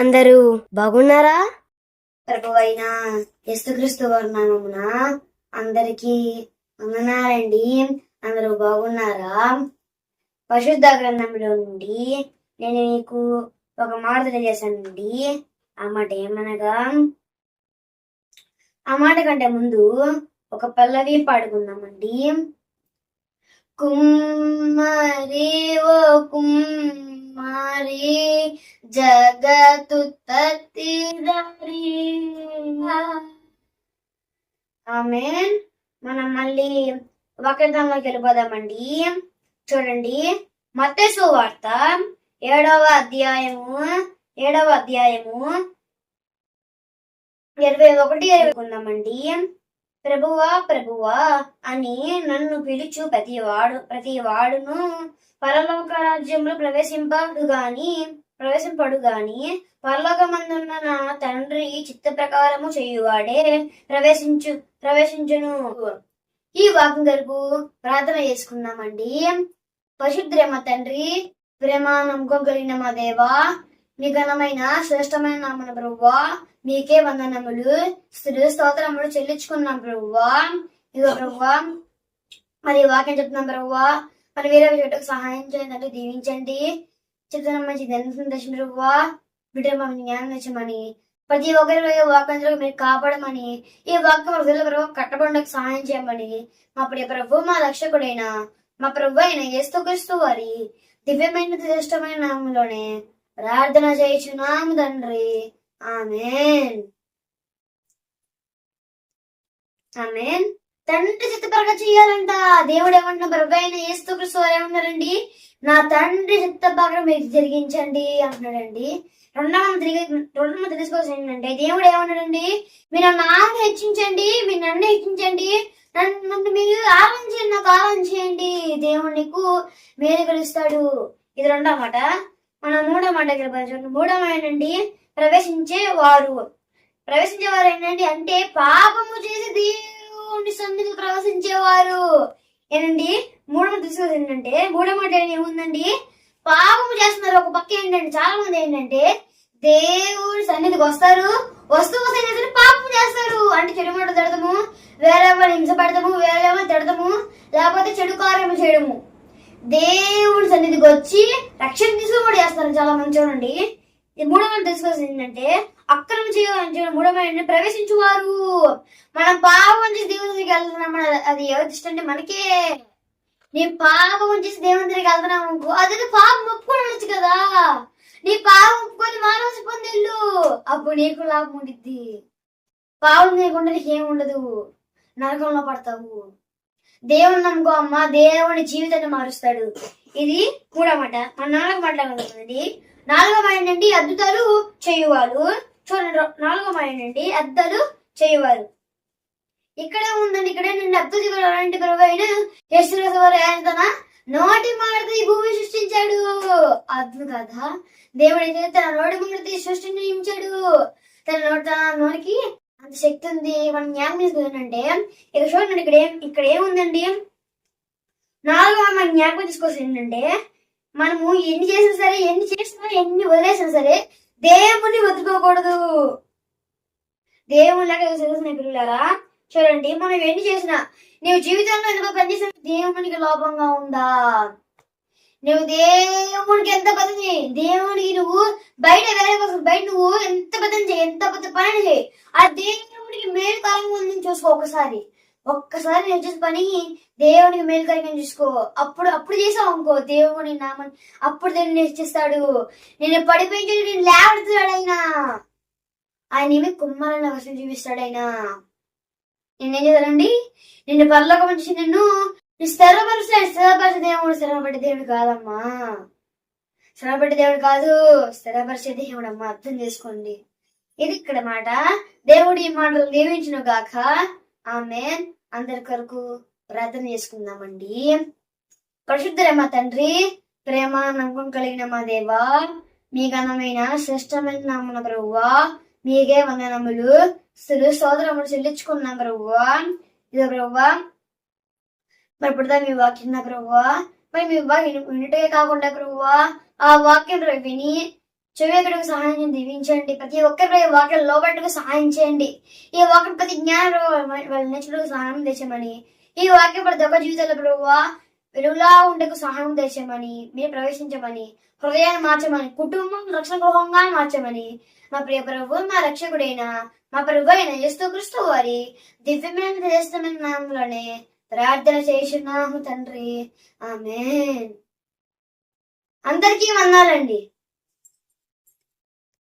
అందరూ బాగున్నారా? ప్రభు అయిన యేసుక్రీస్తు వర్ణమున అందరికీ వందనాలండి. అందరూ బాగున్నారా? పరిశుద్ధ గ్రంథంలో నుండి నేను మీకు ఒక మాట తెలియజేశానండి ఆ మాట ఏమనగా ఆ మాట కంటే ముందు ఒక పల్లవి పాడుకుందామండి. కుమ్మరే ఓ కుమ్మరి జగత్తు తత్తిదరి ఆమెన్. మనం మళ్ళీ వక్రతంలోకి వెళ్ళిపోదామండి. చూడండి. మత్స్సు వార్త ఏడవ అధ్యాయము ఏడవ అధ్యాయము ఇరవై ఒకటి ఇరవై కొందామండి. ప్రభువా ప్రభువా అని నన్ను పిలుచు ప్రతి వాడు ప్రతి వాడును పరలోక రాజ్యంలో ప్రవేశింపడు గాని ప్రవేశింపడు గాని పరలోకమందున్న నా తండ్రి చిత్త ప్రకారము చేయువాడే ప్రవేశించు ప్రవేశించును. ఈ వాక్యం గరుపు ప్రార్థన చేసుకుందామండి. పశుద్రేమ తండ్రి ప్రేమ నమ్మకం కలిగిన మా దేవా మీ ఘనమైన శ్రేష్టమైన నామన ప్రభువా మీకే వందనములు. స్థిర స్తోత్రములు చెల్లించుకున్నాం ప్రభువా. ఇదో ప్రభువా మరి ఈ వాక్యం చెప్తున్నాం ప్రభువా. మరి వేరే చెట్టుకు సహాయం చేయండి దీవించండి. చెప్తున్నాం మంచి దర్శనం ప్రభువా. బిడ్డ మమ్మల్ని జ్ఞానం తెచ్చమని ప్రతి ఒక్కరి వాక్యంలో మీరు కాపాడమని ఈ వాక్యం హృదయ ప్రభు కట్టబడడానికి సహాయం చేయమని మా ప్రియ ప్రభు మా రక్షకుడైన మా ప్రభు అయిన యేసుక్రీస్తు వారి దివ్యమైన శ్రేష్టమైన నామంలోనే ప్రార్థన చేయుచున్నాము తండ్రి. ఆమెన్. ఆమెన్. తండ్రి చిత్తపరగా చేయాలంట. దేవుడు ఏమంటున్నా ప్రభు అయిన యేసుక్రీస్తు వారు ఏమన్నారండి? నా తండ్రి చిత్తపరగా మీరు జరిగించండి అంటున్నాడండి. రెండవ తిరిగి రెండవ తెలుసుకోవాల్సి ఏంటంటే దేవుడు ఏమన్నాడండి? మీరు నన్ను ఆమె హెచ్చించండి మీ నన్ను హెచ్చించండి. నన్ను మీరు మీరు చేయండి నాకు ఆరాధన చేయండి. దేవుడు నీకు మేలు కలుస్తాడు. ఇది రెండవ మాట. మన మూడో మాట చూడండి మూడో మాట ప్రవేశించే వారు. ప్రవేశించే వారు ఏంటండి అంటే పాపము చేసి దేవుని సన్నిధి ప్రవేశించేవారు ఏంటండి మూడో మాట ఏంటంటే మూడో మాట ఏముందండి? పాపము చేస్తున్నారు. ఒక పక్క ఏంటంటే చాలా మంది ఏంటంటే దేవుడి సన్నిధికి వస్తారు. వస్తూ వస్తే పాపం చేస్తారు? అంటే చెడు మాట తిడతాము వేరే వాళ్ళు హింస పెడతాము వేరే వాళ్ళు తిడతాము లేకపోతే చెడు కార్యము చేయడము. దేవుడి సన్నిధికి వచ్చి రక్షణ తీసుకుని చేస్తారు చాలా మంది చూడండి. ఈ తెలుసుకోవాల్సింది ఏంటంటే అక్రమ చేయాలని మూడో ప్రవేశించువారు. మనం పాపం చేసి దేవుని దగ్గరికి వెళ్తున్నాం మన- అది ఎవరి ఇష్టం అంటే మనకే. నీ పాపం చేసి దేవుని దగ్గరికి వెళ్తున్నాం అనుకో అదే పాపం ఒప్పుకొని వచ్చు కదా. నీ పాపం ఒప్పుకొని మానవసి పొందిల్లు అప్పుడు నీకు లాభం ఉండిద్ది. పాపం చేయకుండా నీకేం ఉండదు. నరకంలో పడతావు. దేవుని నమ్ముకో అమ్మ దేవుని జీవితాన్ని మారుస్తాడు. ఇది మూడో మాట. మన నాలుగో మాట్లాడుతుంది నాలుగో మాట ఏంటంటే అద్భుతాలు చేయువారు. చూడండి నాలుగో మాట ఏంటంటే అద్దాలు చేయువారు. ఇక్కడ ఉందండి ఇక్కడ నుండి అద్భుత అలాంటి అయిన యశ్వరస వారు ఆయన తన నోటి మాటతో ఈ భూమి సృష్టించాడు. అద్భుత కదా దేవుడు అయితే తన నోటి మాటతో సృష్టించాడు సృష్టిని తన నోటి తన నోటికి అంత శక్తి ఉంది. మనం జ్ఞాపకం తీసుకుందంటే ఇక చూడండి ఇక్కడ ఏం ఇక్కడ ఏముందండి? నాలుగో మనం జ్ఞాపకం తీసుకోవాల్సి ఏంటంటే మనము ఎన్ని చేసినా సరే ఎన్ని చేసినా ఎన్ని వదిలేసినా సరే దేవుని వదులుకోకూడదు. దేవుని లాగా చదువుతున్న పిల్లలారా? చూడండి మనం ఎన్ని చేసినా నీవు జీవితంలో ఎందుకు పనిచేసిన దేవునికి లోపంగా ఉందా? నువ్వు దేవునికి ఎంత పని చేయి. దేవునికి నువ్వు బయట వేరే కోసం బయట నువ్వు ఎంత బద్దం చేయి ఎంత పెద్ద పని చేయి. ఆ దేవునికి మేలు కాలంగా ఉందని చూసుకో ఒకసారి ఒక్కసారి నేను చేసే పని దేవునికి మేలు కలిగి చూసుకో. అప్పుడు అప్పుడు చేసావు అనుకో. దేవుని నామని అప్పుడు దేవుడు నేర్చిస్తాడు నేను పడిపోయించి నేను లేవడుతున్నాడు ఆయన. ఆయన ఏమి కుమ్మాలని అవసరం చూపిస్తాడు ఆయన. నేనేం చేశానండి నిన్ను పర్లోకం నుంచి నిన్ను స్థిరపరిచిన స్థిరపరిచే దేవుడు స్థిరపడి దేవుడు కాదమ్మా. స్థిరపడి దేవుడు కాదు స్థిరపరిచే దేవుడు అమ్మా అర్థం చేసుకోండి. ఇది ఇక్కడ మాట. దేవుడి ఈ మాటలు దీవించిన గాక. ఆమె అందరి కొరకు ప్రార్థన చేసుకుందామండి. పరిశుద్ధరేమ తండ్రి ప్రేమ నమ్మకం కలిగిన మా దేవా మీ ఘనమైన శ్రేష్టమైన నామన ప్రభువా మీకే వందనములు. స్థిర సోదరములు చెల్లించుకున్నాం ప్రభువా. ఇదో ప్రభువా మరి ఇప్పుడు మీ వాక్యం నా ప్రభువా? మరి మీ వాక్యం వినుటే కాకుండా ప్రభువా ఆ వాక్యం విని చెవికుడికి సహాయం దీవించండి. ప్రతి ఒక్కరి వాక్యం లోబట్టుకు సహాయం చేయండి. ఈ వాక్యం ప్రతి జ్ఞానం వాళ్ళ నేర్చుకు సహాయం తెచ్చమని ఈ వాక్యం ప్రతి ఒక్క జీవితంలో ప్రభువా వెలుగులా ఉండకు సహాయం తెచ్చమని మీరు ప్రవేశించమని హృదయాన్ని మార్చమని కుటుంబం రక్షణ గృహంగా మార్చమని. మా ప్రియ ప్రభు మా రక్షకుడైన మా ప్రభు అయిన యేసు క్రీస్తు వారి దివ్యమైన శ్రేష్టమైన నామంలోనే ప్రార్థన చేసినాము తండ్రి. ఆమె అందరికీ వందాలండి.